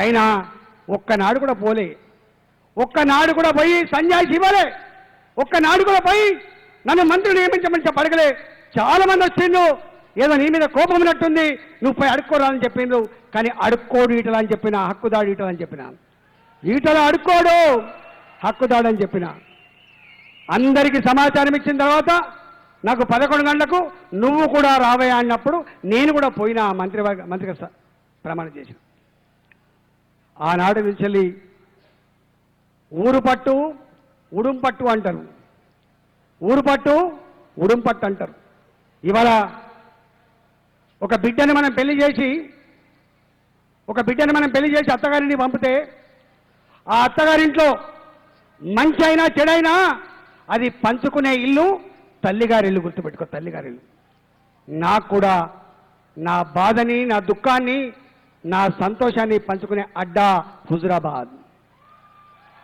అయినా ఒక్కనాడు కూడా పోలే. ఒక్కనాడు కూడా పోయి సన్యాసి ఇవ్వలే. ఒక్కనాడు కూడా పోయి నన్ను మంత్రి నియమించమని చెప్పడగలే. చాలా మంది వచ్చిండు ఏదో నీ మీద కోపం ఉన్నట్టుంది. నువ్వు పోయి అడుక్కోరాని అని కానీ అడుక్కోడు ఈటల అని చెప్పిన హక్కుదాడు ఈటల అని చెప్పిన. ఈటలు అడుక్కోడు హక్కుదాడు అని చెప్పిన. అందరికీ సమాచారం ఇచ్చిన తర్వాత నాకు పదకొండు గంటలకు నువ్వు కూడా రావయ్యా అన్నప్పుడు నేను కూడా పోయినా మంత్రి మంత్రిగా ప్రమాణం చేసిన. ఆనాడు నుంచి ఊరు పట్టు ఉడుం పట్టు అంటారు. ఊరు పట్టు ఉడుం పట్టు అంటారు. ఇవాళ ఒక బిడ్డని మనం పెళ్ళి చేసి ఒక బిడ్డని మనం పెళ్ళి చేసి అత్తగారిని పంపితే ఆ అత్తగారింట్లో మంచి అయినా చెడైనా అది పంచుకునే ఇల్లు తల్లిగారి ఇల్లు గుర్తుపెట్టుకో తల్లిగారి ఇల్లు నాకు కూడా నా బాధని నా దుఃఖాన్ని నా సంతోషాన్ని పంచుకునే అడ్డా హుజురాబాద్.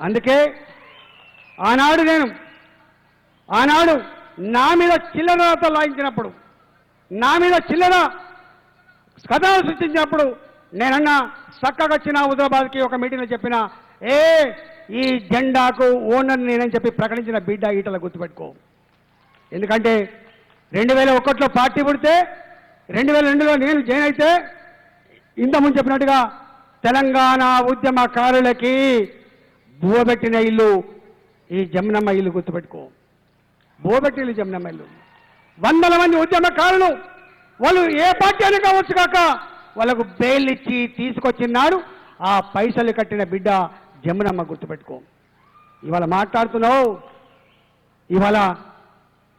అందుకే ఆనాడు నేను ఆనాడు నా మీద చిల్లరతో లాయించినప్పుడు నా మీద చిల్లర కథలు సృష్టించినప్పుడు నేనన్నా చక్కగా వచ్చిన హుజరాబాద్కి ఒక మీటింగ్లో చెప్పిన ఏ ఈ జెండాకు ఓనర్ నేనని చెప్పి ప్రకటించిన బిడ్డ ఈటల గుర్తుపెట్టుకో. ఎందుకంటే రెండు వేల ఒకటిలో పార్టీ పుడితే రెండు వేల రెండులో నేను జాయిన్ అయితే ఇంతకుముందు చెప్పినట్టుగా తెలంగాణ ఉద్యమకారులకి బువబెట్టిన ఇల్లు ఈ జమునమ్మ ఇల్లు గుర్తుపెట్టుకో. బువబెట్టిన ఇల్లు జమునమ్మ ఇల్లు. వందల మంది ఉద్యమకారులు వాళ్ళు ఏ పార్టీ అని కావచ్చు కాక వాళ్ళకు బెయిల్ ఇచ్చి తీసుకొచ్చినాడు ఆ పైసలు కట్టిన బిడ్డ జమునమ్మ గుర్తుపెట్టుకో. ఇవాళ మాట్లాడుతున్నావు. ఇవాళ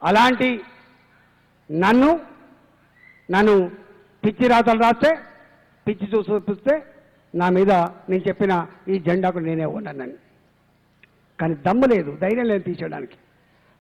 అలాంటి నన్ను నన్ను పిచ్చి రాతలు రాస్తే పిచ్చి చూసిస్తే నా మీద నేను చెప్పిన ఈ జెండాకు నేనే ఉన్నానని కానీ దమ్ము లేదు ధైర్యం లేదు తీసేయడానికి.